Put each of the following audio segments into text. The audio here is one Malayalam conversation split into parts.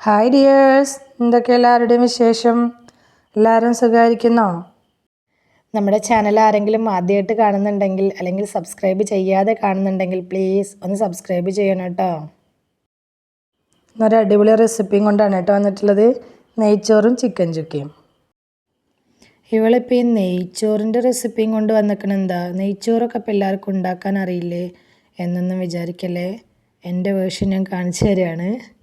ഹായ് ഡിയേഴ്സ് എന്തൊക്കെ എല്ലാവരുടെയും വിശേഷം? എല്ലാവരും സുഖമായിരിക്കുന്നോ? നമ്മുടെ ചാനൽ ആരെങ്കിലും ആദ്യമായിട്ട് കാണുന്നുണ്ടെങ്കിൽ അല്ലെങ്കിൽ സബ്സ്ക്രൈബ് ചെയ്യാതെ കാണുന്നുണ്ടെങ്കിൽ പ്ലീസ് ഒന്ന് സബ്സ്ക്രൈബ് ചെയ്യണം കേട്ടോ. ഒരു അടിപൊളി റെസിപ്പിയും കൊണ്ടാണ് കേട്ടോ വന്നിട്ടുള്ളത്. നെയ്ച്ചോറും ചിക്കൻ ചുക്കയും. ഇവളിപ്പോൾ ഈ നെയ്ച്ചോറിന്റെ റെസിപ്പിയും കൊണ്ട് വന്നിക്കണെന്താ നെയ്ച്ചോറൊക്കെ ഇപ്പോൾ എല്ലാവർക്കും ഉണ്ടാക്കാൻ അറിയില്ലേ? എന്നൊന്നും വിചാരിക്കല്ലേ? എന്റെ വേർഷൻ ഞാൻ കാണിച്ചു തരികയാണ്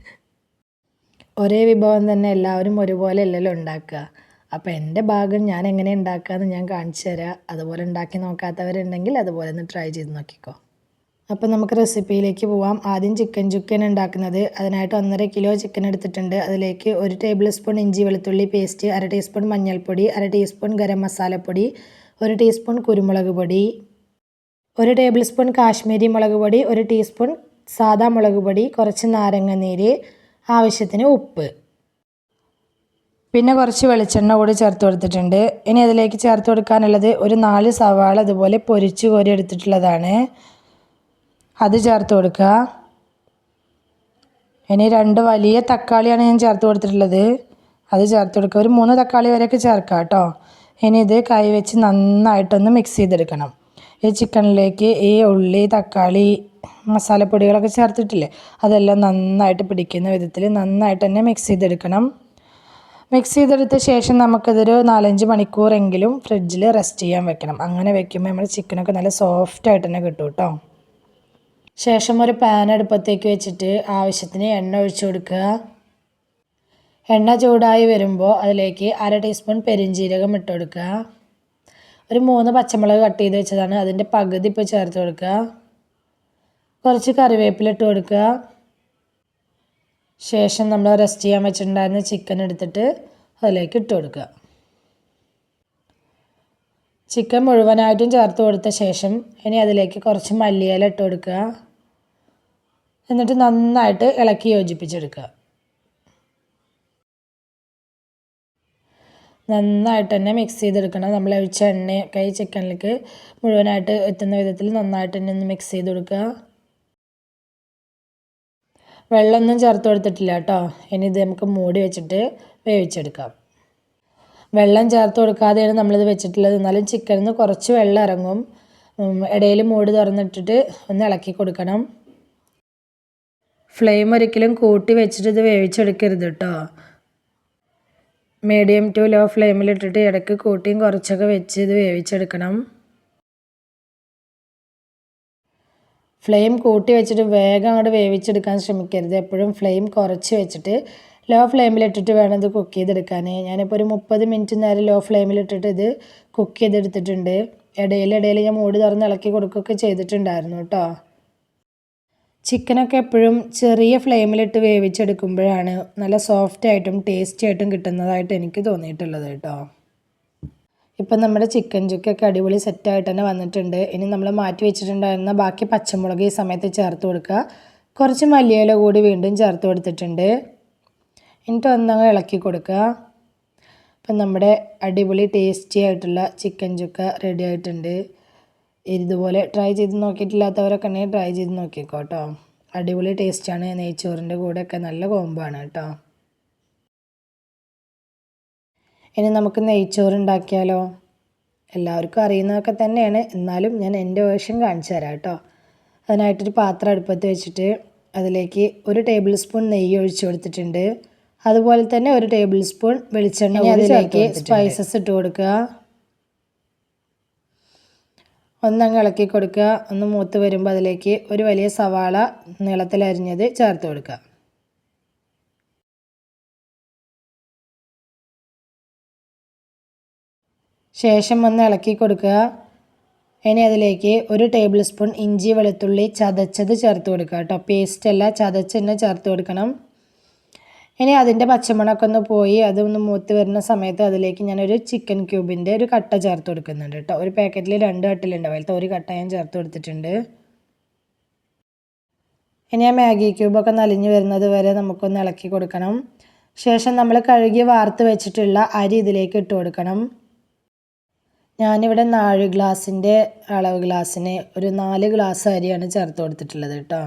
ഒരേ വിഭവം തന്നെ എല്ലാവരും ഒരുപോലെ അല്ലല്ലോ ഉണ്ടാക്കുക. അപ്പോൾ എന്റെ ഭാഗം ഞാൻ എങ്ങനെ ഉണ്ടാക്കുകയെന്ന് ഞാൻ കാണിച്ചു തരാം. അതുപോലെ ഉണ്ടാക്കി നോക്കാത്തവരുണ്ടെങ്കിൽ അതുപോലെ ഒന്ന് ട്രൈ ചെയ്ത് നോക്കിക്കോ. അപ്പോൾ നമുക്ക് റെസിപ്പിയിലേക്ക് പോവാം. ആദ്യം ചിക്കൻ ചുക്കൻ ഉണ്ടാക്കുന്നത്. അതിനായിട്ട് ഒന്നര കിലോ ചിക്കൻ എടുത്തിട്ടുണ്ട്. അതിലേക്ക് ഒരു ടേബിൾ സ്പൂൺ ഇഞ്ചി വെളുത്തുള്ളി പേസ്റ്റ് അര ടീസ്പൂൺ മഞ്ഞൾപ്പൊടി അര ടീസ്പൂൺ ഗരം മസാലപ്പൊടി ഒരു ടീസ്പൂൺ കുരുമുളക് പൊടി ഒരു ടേബിൾ സ്പൂൺ കാശ്മീരി മുളക് പൊടി ഒരു ടീസ്പൂൺ സാദാ മുളക് പൊടി കുറച്ച് നാരങ്ങ നീര് ആവശ്യത്തിന് ഉപ്പ്. പിന്നെ കുറച്ച് വെളിച്ചെണ്ണ കൂടി ചേർത്ത് കൊടുത്തിട്ടുണ്ട്. ഇനി അതിലേക്ക് ചേർത്ത് കൊടുക്കാനുള്ളത് ഒരു നാല് സവാള അതുപോലെ പൊരിച്ച് കോരി എടുത്തിട്ടുള്ളതാണ്. അത് ചേർത്ത് കൊടുക്കുക. ഇനി രണ്ട് വലിയ തക്കാളിയാണ് ഞാൻ ചേർത്ത് കൊടുത്തിട്ടുള്ളത്. അത് ചേർത്ത് കൊടുക്കുക. ഒരു മൂന്ന് തക്കാളി വരെയൊക്കെ ചേർക്കാം കേട്ടോ. ഇനി ഇത് കൈ വെച്ച് നന്നായിട്ടൊന്ന് മിക്സ് ചെയ്തെടുക്കണം. ഈ ചിക്കനിലേക്ക് ഈ ഉള്ളി തക്കാളി മസാലപ്പൊടികളൊക്കെ ചേർത്തിട്ടില്ലേ? അതെല്ലാം നന്നായിട്ട് പിടിക്കുന്ന വിധത്തിൽ നന്നായിട്ട് തന്നെ മിക്സ് ചെയ്തെടുക്കണം. മിക്സ് ചെയ്തെടുത്ത ശേഷം നമുക്കിതൊരു നാലഞ്ച് മണിക്കൂറെങ്കിലും ഫ്രിഡ്ജിൽ റെസ്റ്റ് ചെയ്യാൻ വെക്കണം. അങ്ങനെ വെക്കുമ്പോൾ നമ്മുടെ ചിക്കനൊക്കെ നല്ല സോഫ്റ്റ് ആയിട്ട് തന്നെ കിട്ടും കേട്ടോ ശേഷം ഒരു പാൻ അടുപ്പത്തേക്ക് വെച്ചിട്ട് ആവശ്യത്തിന് എണ്ണ ഒഴിച്ചു കൊടുക്കുക. എണ്ണ ചൂടായി വരുമ്പോൾ അതിലേക്ക് അര ടീസ്പൂൺ പെരിഞ്ജീരകം ഇട്ട് കൊടുക്കുക. ഒരു മൂന്ന് പച്ചമുളക് കട്ട് ചെയ്ത് വെച്ചതാണ്. അതിന്റെ പകുതി ഇപ്പോൾ ചേർത്ത് കൊടുക്കുക. കുറച്ച് കറിവേപ്പില ഇട്ട് കൊടുക്കുക. ശേഷം നമ്മൾ റെസ്റ്റ് ചെയ്യാൻ വെച്ചിട്ടുണ്ടായിരുന്ന ചിക്കൻ എടുത്തിട്ട് അതിലേക്ക് ഇട്ട് കൊടുക്കുക. ചിക്കൻ മുഴുവനായിട്ടും ചേർത്ത് കൊടുത്ത ശേഷം ഇനി അതിലേക്ക് കുറച്ച് മല്ലിയില ഇട്ട് കൊടുക്കുക. എന്നിട്ട് നന്നായിട്ട് ഇളക്കി യോജിപ്പിച്ചെടുക്കുക. നന്നായിട്ട് തന്നെ മിക്സ് ചെയ്തെടുക്കണം. നമ്മൾ ഒഴിച്ച എണ്ണയൊക്കെ ഈ ചിക്കനിലേക്ക് മുഴുവനായിട്ട് എത്തുന്ന വിധത്തിൽ നന്നായിട്ട് തന്നെ ഒന്ന് മിക്സ് ചെയ്ത് കൊടുക്കുക. വെള്ളമൊന്നും ചേർത്ത് കൊടുത്തിട്ടില്ല കേട്ടോ. ഇനി ഇത് നമുക്ക് മൂടി വെച്ചിട്ട് വേവിച്ചെടുക്കാം. വെള്ളം ചേർത്ത് കൊടുക്കാതെയാണ് നമ്മളിത് വെച്ചിട്ടുള്ളത്. എന്നാലും ചിക്കനിൽ നിന്ന് കുറച്ച് വെള്ളം ഇറങ്ങും. ഇടയിൽ മൂടി തുറന്നിട്ടിട്ട് ഒന്ന് ഇളക്കി കൊടുക്കണം. ഫ്ലെയിം ഒരിക്കലും കൂട്ടി വെച്ചിട്ട് ഇത് വേവിച്ചെടുക്കരുത് കേട്ടോ. മീഡിയം ടു ലോ ഫ്ലെയിമിലിട്ടിട്ട് ഇടയ്ക്ക് കൂട്ടിയും കുറച്ചൊക്കെ വെച്ച് ഇത് വേവിച്ചെടുക്കണം. ഫ്ലെയിം കൂട്ടി വെച്ചിട്ട് വേഗം അങ്ങോട്ട് വേവിച്ചെടുക്കാൻ ശ്രമിക്കരുത്. എപ്പോഴും ഫ്ലെയിം കുറച്ച് വെച്ചിട്ട് ലോ ഫ്ലെയിമിലിട്ടിട്ട് വേണം ഇത് കുക്ക് ചെയ്തെടുക്കാൻ ഞാനിപ്പോൾ ഒരു മുപ്പത് മിനിറ്റ് നേരം ലോ ഫ്ലെയിമിലിട്ടിട്ട് ഇത് കുക്ക് ചെയ്തെടുത്തിട്ടുണ്ട്. ഇടയിലിടയിൽ ഞാൻ മൂടി തുറന്ന് ഇളക്കി കൊടുക്കുകയൊക്കെ ചെയ്തിട്ടുണ്ടായിരുന്നു കേട്ടോ. ചിക്കനൊക്കെ എപ്പോഴും ചെറിയ ഫ്ലെയിമിലിട്ട് വേവിച്ചെടുക്കുമ്പോഴാണ് നല്ല സോഫ്റ്റ് ആയിട്ടും ടേസ്റ്റി ആയിട്ടും കിട്ടുന്നതായിട്ട് എനിക്ക് തോന്നിയിട്ടുള്ളത് കേട്ടോ. ഇപ്പം നമ്മുടെ ചിക്കൻ ചുക്കൊക്കെ അടിപൊളി സെറ്റായിട്ട് തന്നെ വന്നിട്ടുണ്ട്. ഇനി നമ്മൾ മാറ്റി വെച്ചിട്ടുണ്ടായിരുന്ന ബാക്കി പച്ചമുളക് ഈ സമയത്ത് ചേർത്ത് കൊടുക്കുക. കുറച്ച് മല്ലിയില കൂടി വീണ്ടും ചേർത്ത് കൊടുത്തിട്ടുണ്ട്. എന്നിട്ട് ഒന്നങ്ങ് ഇളക്കി കൊടുക്കുക. അപ്പം നമ്മുടെ അടിപൊളി ടേസ്റ്റി ആയിട്ടുള്ള ചിക്കൻ ചുക്ക റെഡി ആയിട്ടുണ്ട്. ഇതുപോലെ ട്രൈ ചെയ്ത് നോക്കിയിട്ടില്ലാത്തവരൊക്കെ ഉണ്ടെങ്കിൽ ട്രൈ ചെയ്ത് നോക്കിക്കോ കേട്ടോ അടിപൊളി ടേസ്റ്റാണ് നെയ്ച്ചോറിന്റെ കൂടെയൊക്കെ നല്ല കോമ്പാണ് കേട്ടോ ഇനി നമുക്ക് നെയ്ച്ചോറ് ഉണ്ടാക്കിയാലോ എല്ലാവർക്കും അറിയുന്നതൊക്കെ തന്നെയാണ്. എന്നാലും ഞാൻ എന്റെ വേഷൻ കാണിച്ചു തരാം കേട്ടോ. അതിനായിട്ടൊരു പാത്രം അടുപ്പത്ത് വെച്ചിട്ട് അതിലേക്ക് ഒരു ടേബിൾ സ്പൂൺ നെയ്യ് ഒഴിച്ചു കൊടുത്തിട്ടുണ്ട്. അതുപോലെ തന്നെ ഒരു ടേബിൾ സ്പൂൺ വെളിച്ചെണ്ണ അതിലേക്ക് സ്പൈസസ് ഇട്ട് കൊടുക്കുക. ഒന്നങ്ങ് ഇളക്കി കൊടുക്കുക. ഒന്ന് മൂത്ത് വരുമ്പോൾ അതിലേക്ക് ഒരു വലിയ സവാള നീളത്തിലരിഞ്ഞത് ചേർത്ത് കൊടുക്കുക. ശേഷം ഒന്ന് ഇളക്കി കൊടുക്കുക. ഇനി അതിലേക്ക് ഒരു ടേബിൾ സ്പൂൺ ഇഞ്ചി വെളുത്തുള്ളി ചതച്ചത് ചേർത്ത് കൊടുക്കുക കേട്ടോ. പേസ്റ്റ് അല്ല ചതച്ച് തന്നെ ചേർത്ത് കൊടുക്കണം. ഇനി അതിന്റെ പച്ചമണമൊക്കെ ഒന്ന് പോയി അതൊന്ന് മൂത്ത് വരുന്ന സമയത്ത് അതിലേക്ക് ഞാനൊരു ചിക്കൻ ക്യൂബിന്റെ ഒരു കട്ട ചേർത്ത് കൊടുക്കുന്നുണ്ട് കേട്ടോ. ഒരു പാക്കറ്റിൽ രണ്ട് കട്ടിലുണ്ടാവും അതിലത്തെ ഒരു കട്ട ഞാൻ ചേർത്ത് കൊടുത്തിട്ടുണ്ട്. ഇനി ആ മാഗി ക്യൂബൊക്കെ നലിഞ്ഞ് വരുന്നത് വരെ നമുക്കൊന്ന് ഇളക്കി കൊടുക്കണം. ശേഷം നമ്മൾ കഴുകി വാർത്ത് വെച്ചിട്ടുള്ള അരി ഇതിലേക്ക് ഇട്ട് കൊടുക്കണം. ഞാനിവിടെ നാല് ഗ്ലാസിന്റെ അളവ് ഗ്ലാസ്സിന് ഒരു നാല് ഗ്ലാസ് അരിയാണ് ചേർത്ത് കൊടുത്തിട്ടുള്ളത് കേട്ടോ.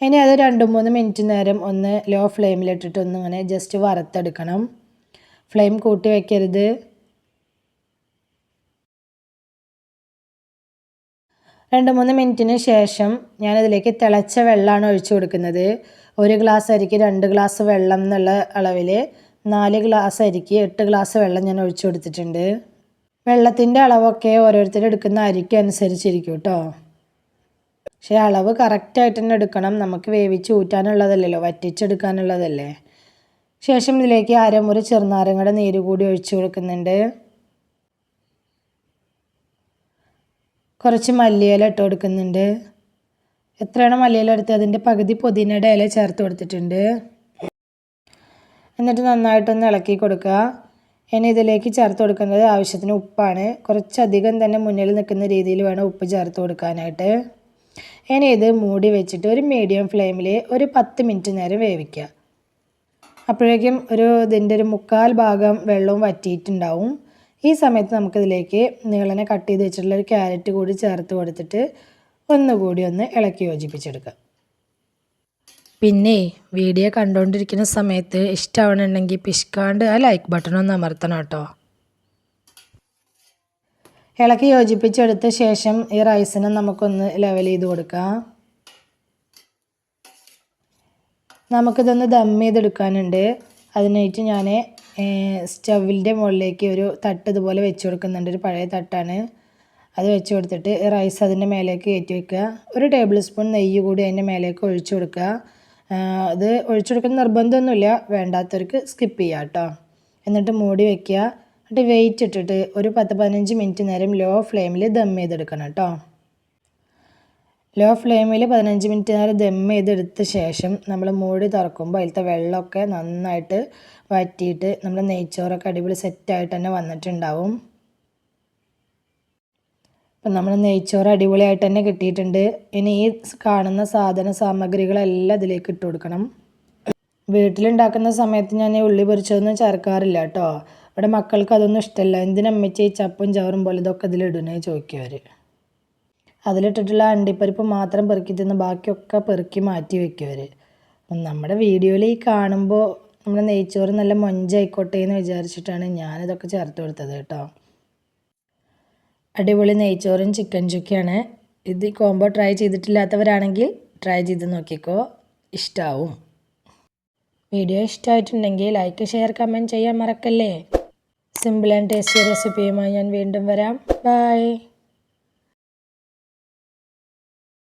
ഇനി അത് രണ്ട് മൂന്ന് മിനിറ്റ് നേരം ഒന്ന് ലോ ഫ്ലെയിമിലിട്ടിട്ട് ഒന്ന് ഇങ്ങനെ ജസ്റ്റ് വറുത്തെടുക്കണം. ഫ്ലെയിം കൂട്ടി വയ്ക്കരുത് രണ്ട് മൂന്ന് മിനിറ്റിന് ശേഷം ഞാനതിലേക്ക് തിളച്ച വെള്ളമാണ് ഒഴിച്ചു കൊടുക്കുന്നത്. ഒരു ഗ്ലാസ് അരിക്ക് രണ്ട് ഗ്ലാസ് വെള്ളം എന്നുള്ള അളവിൽ നാല് ഗ്ലാസ് അരിക്ക് എട്ട് ഗ്ലാസ് വെള്ളം ഞാൻ ഒഴിച്ചു കൊടുത്തിട്ടുണ്ട്. വെള്ളത്തിന്റെ അളവൊക്കെ ഓരോരുത്തർ എടുക്കുന്ന അരിക്ക് അനുസരിച്ചിരിക്കും കേട്ടോ പക്ഷേ അളവ് കറക്റ്റായിട്ട് തന്നെ എടുക്കണം. നമുക്ക് വേവിച്ച് ഊറ്റാനുള്ളതല്ലല്ലോ വറ്റിച്ചെടുക്കാനുള്ളതല്ലേ. ശേഷം ഇതിലേക്ക് അരമുറി ചെറുനാരങ്ങയുടെ നീര് കൂടി ഒഴിച്ചു കൊടുക്കുന്നുണ്ട്. കുറച്ച് മല്ലിയില ഇട്ട് കൊടുക്കുന്നുണ്ട്. എത്രയാണ് മല്ലിയില എടുത്ത് അതിന്റെ പകുതി പുതിനയുടെ ഇല ചേർത്ത് കൊടുത്തിട്ടുണ്ട്. എന്നിട്ട് നന്നായിട്ടൊന്ന് ഇളക്കി കൊടുക്കുക. ഇനി ഇതിലേക്ക് ചേർത്ത് കൊടുക്കുന്നത് ആവശ്യത്തിന് ഉപ്പാണ്. കുറച്ചധികം തന്നെ മുന്നിൽ നിൽക്കുന്ന രീതിയിൽ വേണം ഉപ്പ് ചേർത്ത് കൊടുക്കാനായിട്ട്. ഇനി ഇത് മൂടി വെച്ചിട്ട് ഒരു മീഡിയം ഫ്ലെയിമിൽ ഒരു പത്ത് മിനിറ്റ് നേരം വേവിക്കുക. അപ്പോഴേക്കും ഒരു ഇതിന്റെ ഒരു മുക്കാൽ ഭാഗം വെള്ളവും വറ്റിയിട്ടുണ്ടാവും. ഈ സമയത്ത് നമുക്കിതിലേക്ക് നീളനെ കട്ട് ചെയ്ത് വെച്ചിട്ടുള്ള ഒരു ക്യാരറ്റ് കൂടി ചേർത്ത് കൊടുത്തിട്ട് ഒന്നുകൂടി ഒന്ന് ഇളക്കി യോജിപ്പിച്ചെടുക്കുക. പിന്നെ വീഡിയോ കണ്ടുകൊണ്ടിരിക്കുന്ന സമയത്ത് ഇഷ്ടമാണെന്നുണ്ടെങ്കിൽ പിഷ്കാണ്ട് ആ ലൈക്ക് ബട്ടൺ ഒന്ന് അമർത്തണം കേട്ടോ. ഇളക്കി യോജിപ്പിച്ചെടുത്ത ശേഷം ഈ റൈസിനെ നമുക്കൊന്ന് ലെവൽ ചെയ്ത് കൊടുക്കാം. നമുക്കിതൊന്ന് ദം ചെയ്തെടുക്കാനുണ്ട്. അതിനായിട്ട് ഞാൻ സ്റ്റവിന്റെ മുകളിലേക്ക് ഒരു തട്ട് ഇതുപോലെ വെച്ച് കൊടുക്കുന്നുണ്ട്. ഒരു പഴയ തട്ടാണ്. അത് വെച്ച് കൊടുത്തിട്ട് റൈസ് അതിന്റെ മേലേക്ക് കയറ്റി വെക്കുക. ഒരു ടേബിൾ സ്പൂൺ നെയ്യ് കൂടി അതിന്റെ മേലേക്ക് ഒഴിച്ചു കൊടുക്കുക. അത് ഒഴിച്ചു കൊടുക്കുന്ന നിർബന്ധമൊന്നുമില്ല. വേണ്ടാത്തവർക്ക് സ്കിപ്പ് ചെയ്യാം കേട്ടോ. എന്നിട്ട് മൂടി വെക്കുക. എന്നിട്ട് വെയിറ്റ് ഇട്ടിട്ട് ഒരു പത്ത് പതിനഞ്ച് മിനിറ്റ് നേരം ലോ ഫ്ലെയിമിൽ ദം ചെയ്തെടുക്കണം കേട്ടോ. ലോ ഫ്ലെയിമിൽ പതിനഞ്ച് മിനിറ്റ് നേരം ദം ചെയ്തെടുത്ത ശേഷം നമ്മൾ മൂടി തുറക്കുമ്പോൾ അതിലത്തെ വെള്ളമൊക്കെ നന്നായിട്ട് വറ്റിയിട്ട് നമ്മുടെ നെയ്ച്ചോറൊക്കെ അടിപൊളി സെറ്റായിട്ട് തന്നെ വന്നിട്ടുണ്ടാവും. അപ്പം നമ്മൾ നെയ്ച്ചോറ് അടിപൊളിയായിട്ട് തന്നെ കിട്ടിയിട്ടുണ്ട്. ഇനി ഈ കാണുന്ന സാധന സാമഗ്രികളെല്ലാം ഇതിലേക്ക് ഇട്ട് കൊടുക്കണം. വീട്ടിലുണ്ടാക്കുന്ന സമയത്ത് ഞാൻ ഈ ഉള്ളി പൊരിച്ചതൊന്നും ചേർക്കാറില്ല കേട്ടോ. ഇവിടെ മക്കൾക്ക് അതൊന്നും ഇഷ്ടമല്ല. എന്തിനമ്മച്ചി ചപ്പും ചവറും പോലെ ഇതൊക്കെ ഇതിലിടണേ ചോദിക്കും അവർ അതിലിട്ടിട്ടുള്ള അണ്ടിപ്പരിപ്പ് മാത്രം പെറുക്കി തിന്ന് ബാക്കിയൊക്കെ പെറുക്കി മാറ്റി വെക്കും അവർ നമ്മുടെ വീഡിയോയിൽ ഈ കാണുമ്പോൾ നമ്മുടെ നെയ്ച്ചോറ് നല്ല മൊഞ്ചായിക്കോട്ടെ എന്ന് വിചാരിച്ചിട്ടാണ് ഞാനിതൊക്കെ ചേർത്ത് കൊടുത്തത് കേട്ടോ. അടിപൊളി നെയ്ച്ചോറും ചിക്കൻ ചുക്കിയാണ്. ഇത് കോംബോ ട്രൈ ചെയ്തിട്ടില്ലാത്തവരാണെങ്കിൽ ട്രൈ ചെയ്ത് നോക്കിക്കോ. ഇഷ്ടാവും. വീഡിയോ ഇഷ്ടമായിട്ടുണ്ടെങ്കിൽ ലൈക്ക് ഷെയർ കമന്റ് ചെയ്യാൻ മറക്കല്ലേ. സിമ്പിൾ ആൻഡ് ടേസ്റ്റി റെസിപ്പിയുമായി ഞാൻ വീണ്ടും വരാം. ബൈ